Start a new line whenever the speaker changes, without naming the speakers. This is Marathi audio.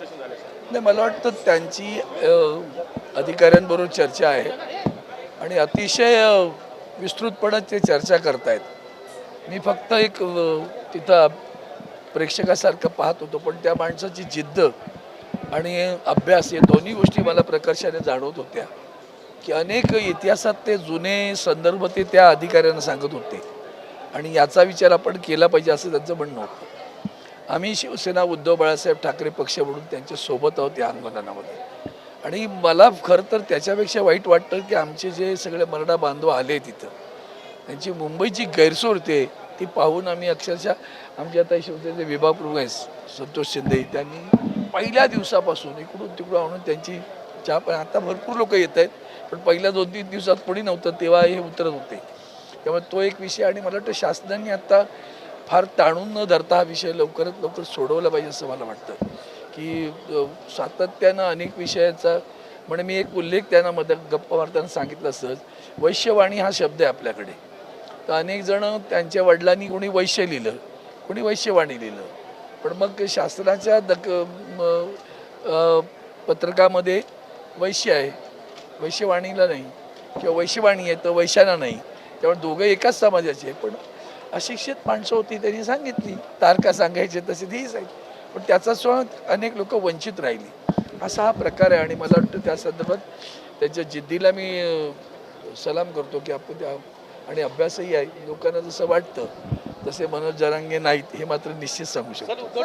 नाही मला वाटतं त्यांची अधिकाऱ्यांबरोबर चर्चा आहे आणि अतिशय विस्तृतपणे ते चर्चा करतायत. मी फक्त एक तिथं प्रेक्षकासारखं पाहत होतो पण त्या माणसाची जिद्द आणि अभ्यास या दोन्ही गोष्टी मला प्रकर्षाने जाणवत होत्या की अनेक इतिहासात ते जुने संदर्भ ते त्या अधिकाऱ्यांना सांगत होते. आणि याचा विचार आपण केला पाहिजे असं त्यांचं म्हणणं होतं. आम्ही शिवसेना उद्धव बाळासाहेब ठाकरे पक्ष म्हणून त्यांच्यासोबत आहोत या आंदोलनामध्ये. आणि मला खरं तर त्याच्यापेक्षा वाईट वाटतं की आमचे जे सगळे मराठा बांधव आले तिथं त्यांची मुंबईची गैरसोय होते ती पाहून आम्ही अक्षरशः आमचे आता शिवसेनेचे विभाग प्रमुख आहेत संतोष शिंदे त्यांनी पहिल्या दिवसापासून इकडून तिकडून आणून त्यांची चहा पण आता भरपूर लोक येत आहेत पण पहिल्या दोन तीन दिवसात कोणी नव्हतं तेव्हा हे उतरत होते. त्यामुळे तो एक विषय आणि मला वाटतं शासनाने आता फार ताणून न धरता हा विषय लवकरात लवकर सोडवला पाहिजे असं मला वाटतं. की सातत्यानं अनेक विषयाचा म्हणजे मी एक उल्लेख त्यांना मध्ये गप्पा मारताना सांगितलं सहज वैश्यवाणी हा शब्द आहे आपल्याकडे. तर अनेक जण त्यांच्या वडिलांनी कोणी वैश्य लिहिलं कोणी वैश्यवाणी लिहिलं. पण मग शास्त्राच्या दक पत्रकामध्ये वैश्य आहे वैश्यवाणीला नाही किंवा वैश्यवाणी आहे तर वैशाला नाही. त्यामुळे दोघं एकाच समाजाचे आहे पण अशिक्षित माणसं होती त्यांनी सांगितली. तारका सांगायचे तसे तीही सांगितली. पण त्याचा सुद्धा अनेक लोक वंचित राहिली. असा हा प्रकार आहे आणि मला वाटतं त्या संदर्भात त्यांच्या जिद्दीला मी सलाम करतो की आपण त्या आणि अभ्यासही आहे. लोकांना जसं वाटतं तसे मनोज जरांगे नाहीत हे मात्र निश्चित सांगू शकतो.